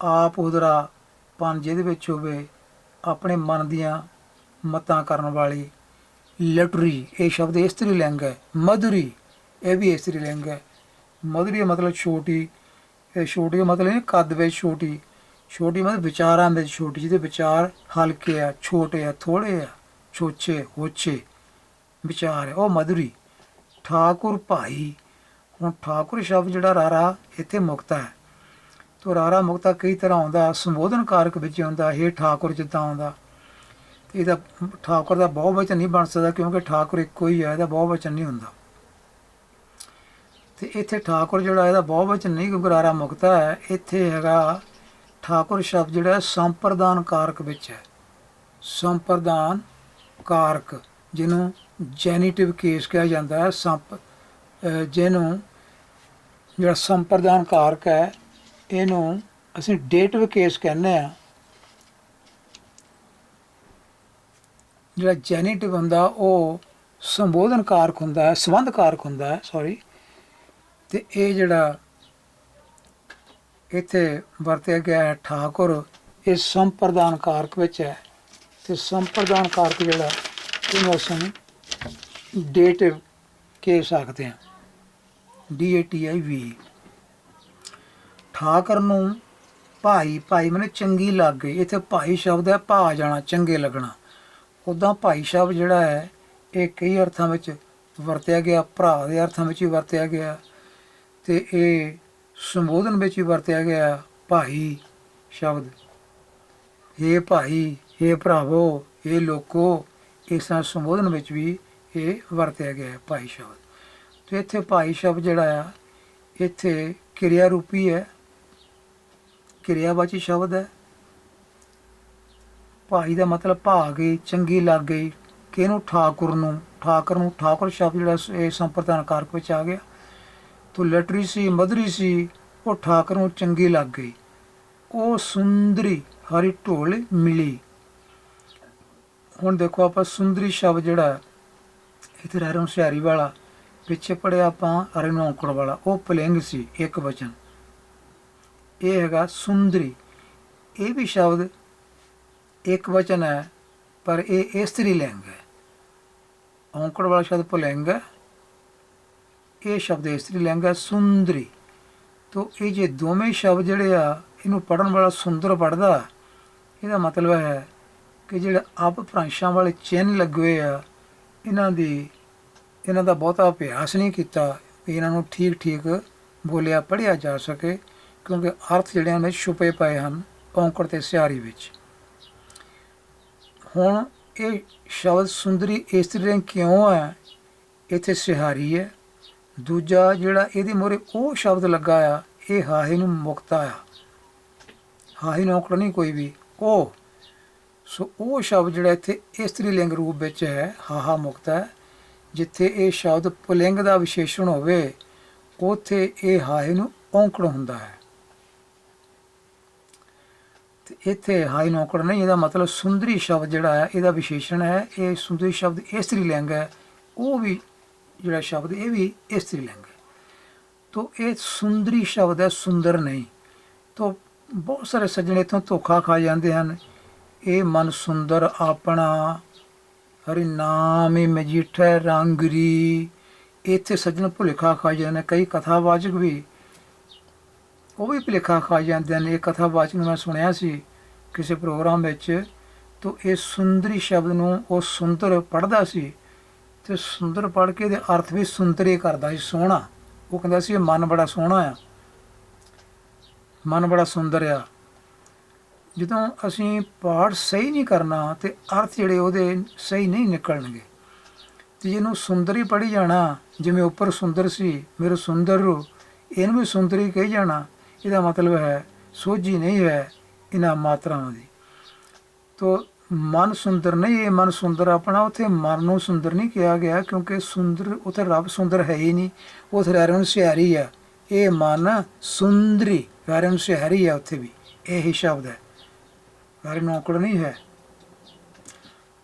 ਆਪ ਉਦਰਾ ਪਨ ਜਿਹਦੇ ਵਿੱਚ ਹੋਵੇ, ਆਪਣੇ ਮਨ ਦੀਆਂ ਮਤਾਂ ਕਰਨ ਵਾਲੀ ਲਟਰੀ, ਇਹ ਸ਼ਬਦ ਇਸਤਰੀ ਲਿੰਗ ਹੈ। ਮਧੁਰੀ, ਇਹ ਵੀ ਇਸਤਰੀ ਲਿੰਗ ਹੈ। ਮਧੁਰੀ ਮਤਲਬ ਛੋਟੀ, ਇਹ ਛੋਟੀ ਦਾ ਮਤਲਬ ਨਹੀਂ, ਕੱਦ ਵਿੱਚ ਛੋਟੀ। ਛੋਟੀ ਮਤਲਬ ਵਿਚਾਰਾਂ ਵਿੱਚ ਛੋਟੀ, ਜਿਹਦੇ ਵਿਚਾਰ ਹਲਕੇ ਆ, ਛੋਟੇ ਆ ਥੋੜੇ ਆ, ਛੋਚੇ ਹੋਛੇ ਵਿਚਾਰ ਹੈ। ਉਹ ਮਧੁਰੀ, ਠਾਕੁਰ ਭਾਈ। ਹੁਣ ਠਾਕੁਰ ਸ਼ਬਦ ਜਿਹੜਾ ਰਾਰਾ ਇੱਥੇ ਮੁਕਤਾ ਹੈ। ਤੋ ਰਾਰਾ ਮੁਕਤਾ ਕਈ ਤਰ੍ਹਾਂ ਆਉਂਦਾ ਸੰਬੋਧਨ ਕਾਰਕ ਵਿੱਚ ਆਉਂਦਾ ਇਹ ਠਾਕੁਰ ਜਿੱਦਾਂ ਆਉਂਦਾ। ਇਹਦਾ ਠਾਕੁਰ ਦਾ ਬਹੁਵਚਨ ਨਹੀਂ ਬਣ ਸਕਦਾ ਕਿਉਂਕਿ ਠਾਕੁਰ ਇੱਕੋ ਹੀ ਹੈ ਇਹਦਾ ਬਹੁਵਚਨ ਨਹੀਂ ਹੁੰਦਾ। ਤੇ ਇੱਥੇ ਠਾਕੁਰ ਜਿਹੜਾ ਇਹਦਾ ਬਹੁਵਚਨ ਨਹੀਂ, ਕਿਉਂਕਿ ਰਾਰਾ ਮੁਕਤਾ ਹੈ, ਇੱਥੇ ਹੈਗਾ ਠਾਕੁਰ ਸ਼ਬਦ ਜਿਹੜਾ ਸੰਪਰਦਾਨ ਕਾਰਕ ਵਿੱਚ ਹੈ। ਸੰਪਰਦਾਨ ਕਾਰਕ ਜਿਹਨੂੰ ਜੈਨੀਟਿਵ ਕੇਸ ਕਿਹਾ ਜਾਂਦਾ ਹੈ, ਸੰਪ ਜਿਹਨੂੰ ਜਿਹੜਾ ਸੰਪਰਦਾਨ ਕਾਰਕ ਹੈ, ਇਹਨੂੰ ਅਸੀਂ ਡੇਟਿਵ ਕੇਸ ਕਹਿੰਦੇ ਆ ਜਿਹੜਾ ਜੈਨੇਟਿਵ ਹੁੰਦਾ ਉਹ ਸੰਬੋਧਨ ਕਾਰਕ ਹੁੰਦਾ ਹੈ ਸੰਬੰਧ ਕਾਰਕ ਹੁੰਦਾ ਹੈ ਸੌਰੀ ਤੇ ਇਹ ਜਿਹੜਾ ਇੱਥੇ ਵਰਤਿਆ ਗਿਆ ਹੈ ਠਾਕੁਰ, ਇਹ ਸੰਪਰਦਾਨ ਕਾਰਕ ਵਿੱਚ ਹੈ। ਤੇ ਸੰਪਰਦਾਨ ਕਾਰਕ ਜਿਹੜਾ, ਇਹਨੂੰ ਅਸੀਂ ਡੇਟਿਵ ਕੇਸ ਆਖਦੇ ਹਾਂ। ਡੀ ਏ ਟੀ ਆਈ ਵੀ ਠਾਕਰ ਨੂੰ ਭਾਈ ਭਾਈ ਮਨੇ ਚੰਗੀ ਲੱਗ ਗਈ। ਇੱਥੇ ਭਾਈ ਸ਼ਬਦ ਹੈ ਭਾ ਜਾਣਾ, ਚੰਗੇ ਲੱਗਣਾ। ਉਦਾਂ ਭਾਈ ਸ਼ਬਦ ਜਿਹੜਾ ਹੈ ਇਹ ਕਈ ਅਰਥਾਂ ਵਿੱਚ ਵਰਤਿਆ ਗਿਆ ਭਰਾ ਦੇ ਅਰਥਾਂ ਵਿੱਚ ਵੀ ਵਰਤਿਆ ਗਿਆ ਤੇ ਇਹ ਸੰਬੋਧਨ ਵਿੱਚ ਵੀ ਵਰਤਿਆ ਗਿਆ ਭਾਈ ਸ਼ਬਦ हे ਭਾਈ हे ਭਰਾਵੋ हे ਲੋਕੋ ਇਸ ਤਰ੍ਹਾਂ ਸੰਬੋਧਨ ਵਿੱਚ ਵੀ ਇਹ ਵਰਤਿਆ ਗਿਆ ਹੈ ਭਾਈ ਸ਼ਬਦ ਤੇ ਇੱਥੇ ਭਾਈ ਸ਼ਬਦ ਜਿਹੜਾ ਆ ਇੱਥੇ ਕਿਰਿਆ ਰੂਪੀ ਹੈ ਕਿਰਿਆਵਾਚੀ ਸ਼ਬਦ ਹੈ ਭਾਈ ਦਾ ਮਤਲਬ ਭਾ ਗਈ ਚੰਗੀ ਲੱਗ ਗਈ ਕਿਹਨੂੰ ਠਾਕੁਰ ਨੂੰ ਠਾਕੁਰ ਨੂੰ ਠਾਕੁਰ ਸ਼ਬਦ ਜਿਹੜਾ ਇਹ ਸੰਪਰਦਾਨ ਕਾਰਕ ਵਿੱਚ ਆ ਗਿਆ। ਤੋ ਲਟਰੀ ਸੀ ਮਧਰੀ ਸੀ ਉਹ ਠਾਕੁਰ ਨੂੰ ਚੰਗੀ ਲੱਗ ਗਈ। ਉਹ ਸੁੰਦਰੀ ਹਰੀ ਢੋਲ ਮਿਲੀ। ਹੁਣ ਦੇਖੋ ਆਪਾਂ ਸੁੰਦਰੀ ਸ਼ਬਦ ਜਿਹੜਾ ਹੈ, ਇੱਥੇ ਰਹਿ ਰਹਾ ਸਿਆਰੀ ਵਾਲਾ ਪਿੱਛੇ ਪੜਿਆ ਆਪਾਂ ਅਰਨ ਔਂਕੜ ਵਾਲਾ ਉਹ ਪਲਿੰਗ ਸੀ ਇੱਕ ਵਚਨ। ਇਹ ਹੈਗਾ ਸੁੰਦਰੀ। ਇਹ ਵੀ ਸ਼ਬਦ ਇੱਕ ਵਚਨ ਹੈ, ਪਰ ਇਹ ਇਸਤਰੀ ਲਿੰਗ ਹੈ। ਔਂਕੜ ਵਾਲਾ ਸ਼ਬਦ ਪੁਲਿੰਗ ਹੈ। ਇਹ ਸ਼ਬਦ ਇਸਤਰੀ ਲਿੰਗ ਹੈ, ਸੁੰਦਰੀ। ਤੋ ਇਹ ਜੇ ਦੋਵੇਂ ਸ਼ਬਦ ਜਿਹੜੇ ਆ, ਇਹਨੂੰ ਪੜਨ ਵਾਲਾ ਸੁੰਦਰ ਪੜਦਾ ਇਹਦਾ ਮਤਲਬ ਹੈ ਕਿ ਜਿਹੜੇ ਆਪ ਭ੍ਰਾਂਸ਼ਾਂ ਵਾਲੇ ਚਿੰਨ੍ਹ ਲੱਗੇ ਆ, ਇਹਨਾਂ ਦੀ, ਇਹਨਾਂ ਦਾ ਬਹੁਤਾ ਅਭਿਆਸ ਨਹੀਂ ਕੀਤਾ ਵੀ ਇਹਨਾਂ ਨੂੰ ਠੀਕ ਠੀਕ ਬੋਲਿਆ ਪੜਿਆ ਜਾ ਸਕੇ, ਕਿਉਂਕਿ ਅਰਥ ਜਿਹੜੇ ਹਨ ਛੁਪੇ ਪਏ ਹਨ ਔਂਕੜ ਤੇ ਸਿਆਰੀ ਵਿੱਚ। ਹੁਣ ਇਹ ਸ਼ਬਦ ਸੁੰਦਰੀ ਇਸਤਰੀ ਲਿੰਗ ਕਿਉਂ ਹੈ? ਇੱਥੇ ਸਿਹਾਰੀ ਹੈ। ਦੂਜਾ ਜਿਹੜਾ ਇਹਦੇ ਮੋਰੇ ਉਹ ਸ਼ਬਦ ਲੱਗਾ ਆ, ਇਹ ਹਾਹੇ ਨੂੰ ਮੁਕਤਾ ਆ। ਹਾਹੇ ਨੂੰ ਔਕੜ ਨਹੀਂ ਕੋਈ ਵੀ। ਉਹ ਸੋ ਉਹ ਸ਼ਬਦ ਜਿਹੜਾ ਇੱਥੇ ਇਸਤਰੀ ਲਿੰਗ ਰੂਪ ਵਿੱਚ ਹੈ, ਹਾਹਾ ਮੁਕਤਾ ਹੈ। ਜਿੱਥੇ ਇਹ ਸ਼ਬਦ ਪੁਲਿੰਗ ਦਾ ਵਿਸ਼ੇਸ਼ਣ ਹੋਵੇ, ਉਥੇ ਇਹ ਹਾਹੇ ਨੂੰ ਔਂਕੜ ਹੁੰਦਾ ਹੈ ਤੇ ਇੱਥੇ ਹਾਈ ਨੌਕੜ ਨਹੀਂ, ਇਹਦਾ ਮਤਲਬ ਸੁੰਦਰੀ ਸ਼ਬਦ ਜਿਹੜਾ ਹੈ, ਇਹਦਾ ਵਿਸ਼ੇਸ਼ਣ ਹੈ, ਇਹ ਸੁੰਦਰੀ ਸ਼ਬਦ ਇਸਤਰੀ ਲਿੰਗ ਹੈ, ਉਹ ਵੀ ਜਿਹੜਾ ਸ਼ਬਦ ਇਹ ਵੀ ਇਸਤਰੀ ਲਿੰਗ ਹੈ। ਤੋ ਇਹ ਸੁੰਦਰੀ ਸ਼ਬਦ ਹੈ, ਸੁੰਦਰ ਨਹੀਂ। ਤੋ ਬਹੁਤ ਸਾਰੇ ਸੱਜਣ ਇਥੋਂ ਧੋਖਾ ਖਾ ਜਾਂਦੇ ਹਨ। ਇਹ ਮਨ ਸੁੰਦਰ ਆਪਣਾ, ਹਰੀ ਨਾਮ ਹੀ ਮਜੀਠੈ ਰੰਗਰੀ। ਇੱਥੇ ਸੱਜਣ ਭੁਲੇਖਾ ਖਾ ਜਾਂਦੇ ਨੇ ਕਈ ਕਥਾਵਾਚਕ ਵੀ, ਉਹ ਵੀ ਭੁਲੇਖਾ ਖਾ ਜਾਂਦੇ ਨੇ ਇਹ ਕਥਾਵਾਚਕ ਨੂੰ ਮੈਂ ਸੁਣਿਆ ਸੀ ਕਿਸੇ ਪ੍ਰੋਗਰਾਮ ਵਿੱਚ ਤਾਂ ਇਹ ਸੁੰਦਰੀ ਸ਼ਬਦ ਨੂੰ ਉਹ ਸੁੰਦਰ ਪੜਦਾ ਸੀ ਤੇ ਸੁੰਦਰ ਪੜ ਕੇ ਇਹਦੇ ਅਰਥ ਵੀ ਸੁੰਦਰੀ ਕਰਦਾ ਸੀ, ਸੋਹਣਾ। ਉਹ ਕਹਿੰਦਾ ਸੀ ਇਹ ਮਨ ਬੜਾ ਸੋਹਣਾ ਆ। ਮਨ ਬੜਾ ਸੁੰਦਰ ਆ। ਜਦੋਂ ਅਸੀਂ ਪਾਠ ਸਹੀ ਨਹੀਂ ਕਰਨਾ ਤੇ ਅਰਥ ਜਿਹੜੇ ਉਹਦੇ ਸਹੀ ਨਹੀਂ ਨਿਕਲਣਗੇ ਤੇ ਜਿਹਨੂੰ ਸੁੰਦਰੀ ਪੜੀ ਜਾਣਾ, ਜਿਵੇਂ ਉੱਪਰ ਸੁੰਦਰ ਸੀ, ਮੇਰੇ ਸੁੰਦਰ ਰੂ ਇਹਨੂੰ ਵੀ ਸੁੰਦਰੀ ਕਹੀ ਜਾਣਾ, ਇਹਦਾ ਮਤਲਬ ਹੈ, ਸੋਝੀ ਨਹੀਂ ਹੈ। ਇਹਨਾਂ ਮਾਤਰਾਵਾਂ ਦੀ। ਤੋ ਮਨ ਸੁੰਦਰ ਨਹੀਂ, ਇਹ ਮਨ ਸੁੰਦਰ ਆਪਣਾ ਉਥੇ ਮਨ ਨੂੰ ਸੁੰਦਰ ਨਹੀਂ ਕਿਹਾ ਗਿਆ ਕਿਉਂਕਿ ਸੁੰਦਰ ਉਥੇ ਰੱਬ ਸੁੰਦਰ ਹੈ ਹੀ ਨਹੀਂ। ਉਥੇ ਰਹਿਣ ਸਿਆਰੀ ਹੈ ਇਹ ਮਨ ਸੁੰਦਰੀ ਰਹਿਣ ਸਿਆਰੀ ਹੈ ਉਥੇ ਵੀ। ਇਹ ਹੀ ਸ਼ਬਦ ਹੈ। ਰੈਰਨ ਔਕੜ ਨਹੀਂ ਹੈ।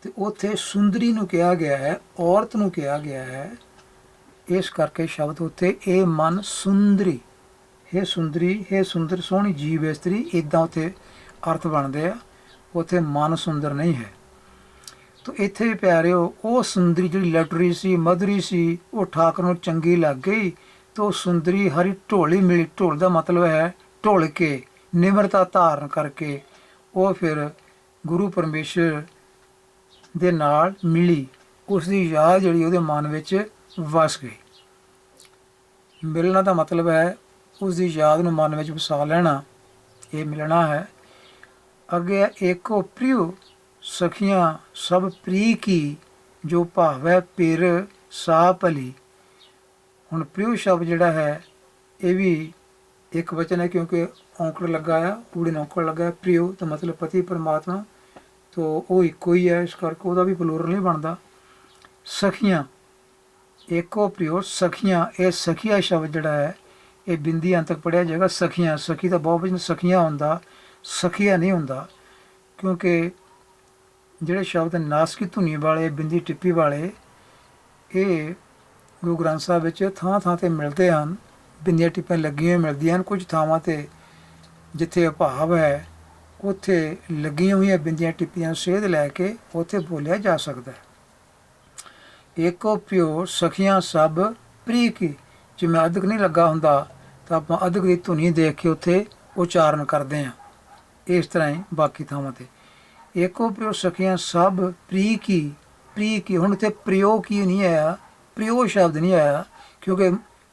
ਤੇ ਉਥੇ ਸੁੰਦਰੀ ਨੂੰ ਕਿਹਾ ਗਿਆ ਹੈ, ਔਰਤ ਨੂੰ ਕਿਹਾ ਗਿਆ ਹੈ। ਇਸ ਕਰਕੇ ਸ਼ਬਦ ਉਥੇ ਇਹ ਮਨ ਸੁੰਦਰੀ, ਹੈ ਸੁੰਦਰੀ, ਹੈ ਸੁੰਦਰ ਸੋਹਣੀ ਜੀਵ ਇਸਤਰੀ ਇਦਾਂ ਉਥੇ ਅਰਥ ਬਣਦੇ ਆ, ਉਥੇ ਮਨ ਸੁੰਦਰ ਨਹੀਂ ਹੈ। ਤੋ ਇੱਥੇ ਵੀ ਪਿਆਰਿਓ, ਉਹ ਸੁੰਦਰੀ ਜਿਹੜੀ ਲਟਰੀ ਸੀ, ਮਧੁਰੀ ਸੀ, ਉਹ ਠਾਕਰ ਨੂੰ ਚੰਗੀ ਲੱਗ ਗਈ, ਤੋ ਸੁੰਦਰੀ ਹਰੀ ਢੋਲੀ ਮਿਲੀ। ਢੋਲ ਦਾ ਮਤਲਬ ਹੈ ਢੋਲ ਕੇ, ਨਿਮਰਤਾ ਧਾਰਨ ਕਰਕੇ। ਉਹ ਫਿਰ ਗੁਰੂ ਪਰਮੇਸ਼ਰ ਦੇ ਨਾਲ ਮਿਲੀ। ਉਸ ਦੀ ਯਾਦ ਜਿਹੜੀ ਉਹਦੇ ਮਨ ਵਿੱਚ ਵਸ ਗਈ। ਮਿਲਣਾ ਦਾ ਮਤਲਬ ਹੈ ਉਸ ਦੀ ਯਾਦ ਨੂੰ ਮਨ ਵਿੱਚ ਵਸਾ ਲੈਣਾ। ਇਹ ਮਿਲਣਾ ਹੈ। ਅੱਗੇ ਏਕੋ ਪ੍ਰਿਯ ਸਖੀਆਂ ਸਭ ਪ੍ਰੀ ਕੀ, ਜੋ ਭਾਵੈ ਪਿਰ ਸਾ ਭਲੀ ਹੁਣ ਪ੍ਰਿਯ ਸ਼ਬਦ ਜਿਹੜਾ ਹੈ, ਇਹ ਵੀ ਇੱਕ ਵਚਨ ਹੈ ਕਿਉਂਕਿ ਔਂਕੜ ਲੱਗਾ ਆ, ਪੂੜੇ ਔਂਕੜ ਲੱਗਾ ਹੈ ਪ੍ਰਿਯ ਤਾਂ ਮਤਲਬ ਪਤੀ ਪਰਮਾਤਮਾ, ਤੋਂ ਉਹ ਇੱਕੋ ਹੀ ਹੈ, ਇਸ ਕਰਕੇ ਉਹਦਾ ਵੀ ਪਲੂਰਲ ਨਹੀਂ ਬਣਦਾ। ਸਖੀਆਂ, ਏਕੋ ਪ੍ਰਿਯ ਸਖੀਆਂ, ਇਹ ਸਖੀਆ ਸ਼ਬਦ ਜਿਹੜਾ ਹੈ, ਇਹ ਬਿੰਦੀ ਅੰਤ ਤੱਕ ਪੜਿਆ ਜਾਏਗਾ, ਸਖੀਆਂ, ਸਖੀ ਦਾ ਬਹੁਵਚਨ ਸਖੀਆਂ ਹੁੰਦਾ। ਸਖੀਆ ਨਹੀਂ ਹੁੰਦਾ, ਕਿਉਂਕਿ ਜਿਹੜੇ ਸ਼ਬਦ ਨਾਸਕੀ ਧੁਨੀ ਵਾਲੇ, ਬਿੰਦੀ ਟਿੱਪੀ ਵਾਲੇ, ਇਹ ਗੁਰੂ ਗ੍ਰੰਥ ਸਾਹਿਬ ਵਿੱਚ ਥਾਂ ਥਾਂ ਤੇ ਮਿਲਦੇ ਹਨ, ਬਿੰਦੀਆਂ ਟਿੱਪਾਂ ਲੱਗੀਆਂ ਹੋਈਆਂ ਮਿਲਦੀਆਂ ਹਨ, ਕੁਝ ਥਾਵਾਂ ਤੇ ਜਿੱਥੇ ਅਭਾਵ ਹੈ, ਉੱਥੇ ਲੱਗੀਆਂ ਹੋਈਆਂ ਬਿੰਦੀਆਂ ਟਿੱਪੀਆਂ ਸੇਧ ਲੈ ਕੇ ਉੱਥੇ ਬੋਲਿਆ ਜਾ ਸਕਦਾ ਹੈ। ਏਕੋ ਪਿਓ ਸਖੀਆਂ ਸਭ ਪ੍ਰੀ ਕੀ ਜਿਵੇਂ ਅਧਿਕ ਨਹੀਂ ਲੱਗਾ ਹੁੰਦਾ, ਤਾਂ ਆਪਾਂ ਅਧਿਕ ਦੀ ਧੁਨੀ ਦੇਖ ਕੇ ਉੱਥੇ ਉਚਾਰਨ ਕਰਦੇ ਹਾਂ। ਇਸ ਤਰ੍ਹਾਂ ਹੀ ਬਾਕੀ ਥਾਵਾਂ ਤੇ। ਏਕੋ ਪ੍ਰਿਯੋ ਸਖੀਆਂ ਸਭ ਪ੍ਰੀ ਕੀ ਪ੍ਰੀ ਕੀ। ਹੁਣ ਤੇ ਪ੍ਰਿਯੋ ਕੀ ਨਹੀਂ ਆਇਆ, ਪ੍ਰਿਯੋ ਸ਼ਬਦ ਨਹੀਂ ਆਇਆ, ਕਿਉਂਕਿ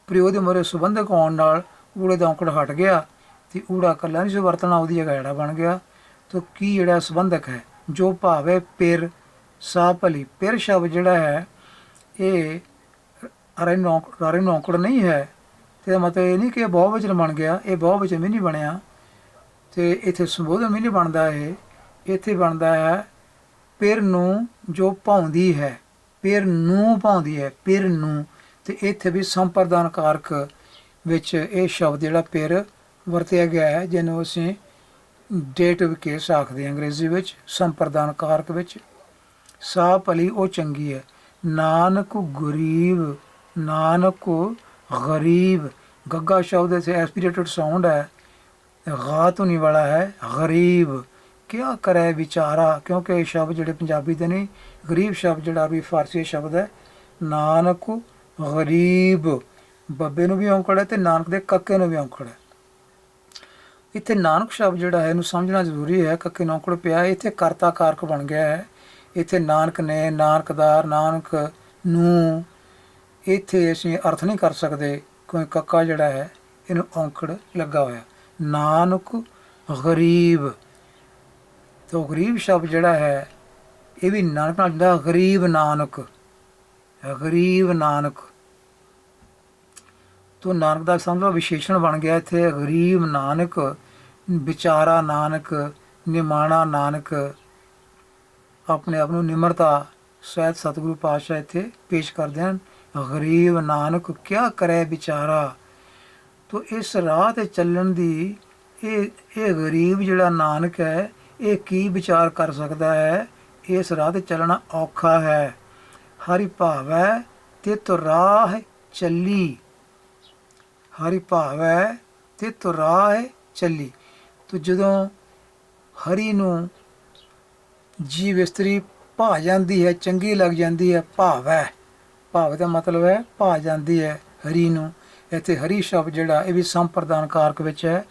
ਪ੍ਰਿਯੋ ਦੇ ਮੋਰੇ ਸੰਬੰਧਕ ਆਉਣ ਨਾਲ ਊੜੇ ਦਾ ਔਂਕੜ ਹਟ ਗਿਆ ਤੇ ਊੜਾ ਕੱਲਾ ਨਹੀਂ ਸੀ ਵਰਤਣਾ, ਉਹਦੀ ਜਗ੍ਹਾ ਜਿਹੜਾ ਬਣ ਗਿਆ। ਤਾਂ ਕੀ ਜਿਹੜਾ ਸੰਬੰਧਕ ਹੈ? ਜੋ ਭਾਵੇ ਪਿਰ ਸਾ ਭਲੀ। ਪਿਰ ਸ਼ਬਦ ਜਿਹੜਾ ਹੈ, ਇਹ ਅਰੇ ਨੌਕ, ਅਰੇ ਨੌਕੜ ਨਹੀਂ ਹੈ। ਤੇ ਇਹਦਾ ਮਤਲਬ ਇਹ ਨਹੀਂ ਕਿ ਇਹ ਬਹੁਵਚਨ ਬਣ ਗਿਆ, ਇਹ ਬਹੁਵਚਨ ਵੀ ਨਹੀਂ ਬਣਿਆ। ਤੇ ਇੱਥੇ ਸੰਬੋਧਨ ਵੀ ਨਹੀਂ ਬਣਦਾ ਇਹ। ਇੱਥੇ ਬਣਦਾ ਹੈ, ਪਿਰ ਨੂੰ ਜੋ ਪਾਉਂਦੀ ਹੈ, ਪਿਰ ਨੂੰ ਪਾਉਂਦੀ ਹੈ, ਪਿਰ ਨੂੰ। ਤੇ ਇੱਥੇ ਵੀ ਸੰਪਰਦਾਨ ਕਾਰਕ ਵਿੱਚ ਇਹ ਸ਼ਬਦ ਜਿਹੜਾ ਪਿਰ ਵਰਤਿਆ ਗਿਆ ਹੈ, ਜਿਹਨੂੰ ਅਸੀਂ ਡੇਟ ਵਿਕੇਸ ਆਖਦੇ ਹਾਂ ਅੰਗਰੇਜ਼ੀ ਵਿੱਚ ਸੰਪਰਦਾਨ ਕਾਰਕ ਵਿੱਚ। ਸਾ ਭਲੀ ਉਹ ਚੰਗੀ ਹੈ। ਨਾਨਕ ਗਰੀਬ ਨਾਨਕ ਗਰੀਬ। ਗੱਗਾ ਸ਼ਬਦ ਇਸ ਐਸਪੀਰੇਟਡ ਸਾਊਂਡ ਹੈ। ਗਾ ਤੋਂ ਵਾਲਾ ਹੈ, ਗਰੀਬ। ਕਿਆ ਕਰੇ ਵਿਚਾਰਾ? ਕਿਉਂਕਿ ਇਹ ਸ਼ਬਦ ਜਿਹੜੇ ਪੰਜਾਬੀ ਦੇ ਨਹੀਂ ਗਰੀਬ ਸ਼ਬਦ ਜਿਹੜਾ ਵੀ ਫਾਰਸੀ ਸ਼ਬਦ ਹੈ, ਨਾਨਕ ਗਰੀਬ। ਬੱਬੇ ਨੂੰ ਵੀ ਔਂਕੜ ਹੈ ਤੇ ਨਾਨਕ ਦੇ ਕੱਕੇ ਨੂੰ ਵੀ ਔਂਕੜ ਹੈ। ਇੱਥੇ ਨਾਨਕ ਸ਼ਬਦ ਜਿਹੜਾ ਹੈ, ਇਹਨੂੰ ਸਮਝਣਾ ਜ਼ਰੂਰੀ ਹੈ, ਕੱਕੇ ਨੂੰ ਔਂਕੜ ਪਿਆ, ਇੱਥੇ ਕਰਤਾ ਕਾਰਕ ਬਣ ਗਿਆ ਹੈ। ਇੱਥੇ ਨਾਨਕ ਨੇ, ਨਾਨਕਦਾਰ, ਨਾਨਕ ਨੂੰ, ਇੱਥੇ ਅਸੀਂ ਅਰਥ ਨਹੀਂ ਕਰ ਸਕਦੇ ਕੋਈ ਕੱਕਾ ਜਿਹੜਾ ਹੈ, ਇਹਨੂੰ ਔਂਕੜ ਲੱਗਾ ਹੋਇਆ। ਨਾਨਕ ਗਰੀਬ। ਤੋ ਗਰੀਬ ਸ਼ਬਦ ਜਿਹੜਾ ਹੈ, ਇਹ ਵੀ ਨਾਨਕ ਨਾਲ ਜੁੜਦਾ ਗਰੀਬ ਨਾਨਕ। ਗਰੀਬ ਨਾਨਕ। ਤੋ ਨਾਨਕ ਦਾ ਸਮਝੋ ਵਿਸ਼ੇਸ਼ਣ ਬਣ ਗਿਆ ਇੱਥੇ, ਗਰੀਬ ਨਾਨਕ, ਵਿਚਾਰਾ ਨਾਨਕ, ਨਿਮਾਣਾ ਨਾਨਕ। ਆਪਣੇ ਆਪ ਨੂੰ ਨਿਮਰਤਾ ਸਹਿਤ ਸਤਿਗੁਰੂ ਪਾਤਸ਼ਾਹ ਇੱਥੇ ਪੇਸ਼ ਕਰਦੇ ਹਨ। ਗਰੀਬ ਨਾਨਕ ਕਿਆ ਕਰੇ ਵਿਚਾਰਾ? ਤੋ ਇਸ ਰਾਹ ਤੇ ਚੱਲਣ ਦੀ ਇਹ ਇਹ ਗਰੀਬ ਜਿਹੜਾ ਨਾਨਕ ਹੈ, ਇਹ ਕੀ ਵਿਚਾਰ ਕਰ ਸਕਦਾ ਹੈ? ਇਸ ਰਾਹ ਤੇ ਚੱਲਣਾ ਔਖਾ ਹੈ। ਹਰਿ ਭਾਵੈ ਤੇ ਤੋ ਰਾਹ ਚੱਲੀ। ਹਰੀ ਭਾਵੈ ਤੇ ਤੋ ਰਾਹ ਚੱਲੀ। ਤੋ ਜਦੋਂ ਹਰੀ ਨੂੰ ਜੀਵ ਇਸਤਰੀ ਭਾ ਜਾਂਦੀ ਹੈ, ਚੰਗੀ ਲੱਗ ਜਾਂਦੀ ਹੈ, ਭਾਵ ਹੈ। ਭਾਵ ਦਾ ਮਤਲਬ ਹੈ, ਭਾ ਜਾਂਦੀ ਹੈ ਹਰੀ ਨੂੰ। ਇੱਥੇ ਹਰੀ ਸ਼ਬਦ ਜਿਹੜਾ, ਇਹ ਵੀ ਸੰਪਰਦਾਨ ਕਾਰਕ ਵਿੱਚ ਹੈ।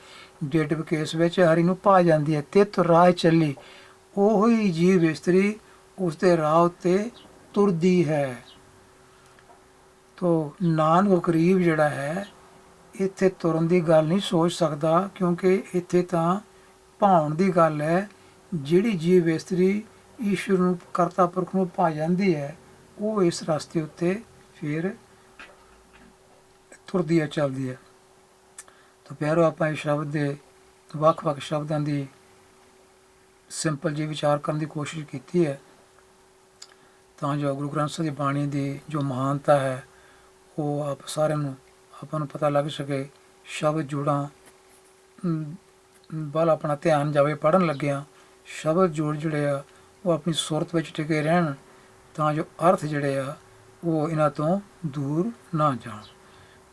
ਡੇਟਿਵ ਕੇਸ ਵਿੱਚ ਹਰੀ ਨੂੰ ਭਾ ਜਾਂਦੀ ਹੈ। ਤਿਤ ਰਾਹ ਚੱਲੀ। ਉਹ ਹੀ ਜੀਵ ਇਸਤਰੀ ਉਸ ਦੇ ਰਾਹ ਉੱਤੇ ਤੁਰਦੀ ਹੈ। ਤੋ ਨਾਨਕ ਕਰੀਬ ਜਿਹੜਾ ਹੈ, ਇੱਥੇ ਤੁਰਨ ਦੀ ਗੱਲ ਨਹੀਂ ਸੋਚ ਸਕਦਾ, ਕਿਉਂਕਿ ਇੱਥੇ ਤਾਂ ਭਾਉਣ ਦੀ ਗੱਲ ਹੈ। ਜਿਹੜੀ ਜੀਵ ਇਸਤਰੀ ਈਸ਼ਵਰ ਨੂੰ, ਕਰਤਾ ਪੁਰਖ ਨੂੰ ਪਾ ਜਾਂਦੀ ਹੈ, ਉਹ ਇਸ ਰਸਤੇ ਉੱਤੇ ਫਿਰ ਤੁਰਦੀ ਹੈ, ਚੱਲਦੀ ਹੈ। ਤਾਂ ਪਿਆਰੋ ਆਪਾਂ ਇਹ ਸ਼ਬਦ ਦੇ ਵੱਖ-ਵੱਖ ਸ਼ਬਦਾਂ ਦੀ ਸਿੰਪਲ ਜੀ ਵਿਚਾਰ ਕਰਨ ਦੀ ਕੋਸ਼ਿਸ਼ ਕੀਤੀ ਹੈ, ਤਾਂ ਜੋ ਗੁਰੂ ਗ੍ਰੰਥ ਸਾਹਿਬ ਦੀ ਬਾਣੀ ਦੀ ਜੋ ਮਹਾਨਤਾ ਹੈ, ਉਹ ਆਪ ਸਾਰਿਆਂ ਨੂੰ, ਆਪਾਂ ਨੂੰ ਪਤਾ ਲੱਗ ਸਕੇ, ਸ਼ਬਦ ਜੋੜਾਂ ਵੱਲ ਆਪਣਾ ਧਿਆਨ ਜਾਵੇ ਪੜਨ ਲੱਗਿਆ, ਸ਼ਬਦ ਜੋੜ ਜਿਹੜੇ ਆ, ਉਹ ਆਪਣੀ ਸੁਰਤ ਵਿੱਚ ਟਿਕੇ ਰਹਿਣ, ਤਾਂ ਜੋ ਅਰਥ ਜਿਹੜੇ ਆ, ਉਹ ਇਹਨਾਂ ਤੋਂ ਦੂਰ ਨਾ ਜਾਣ।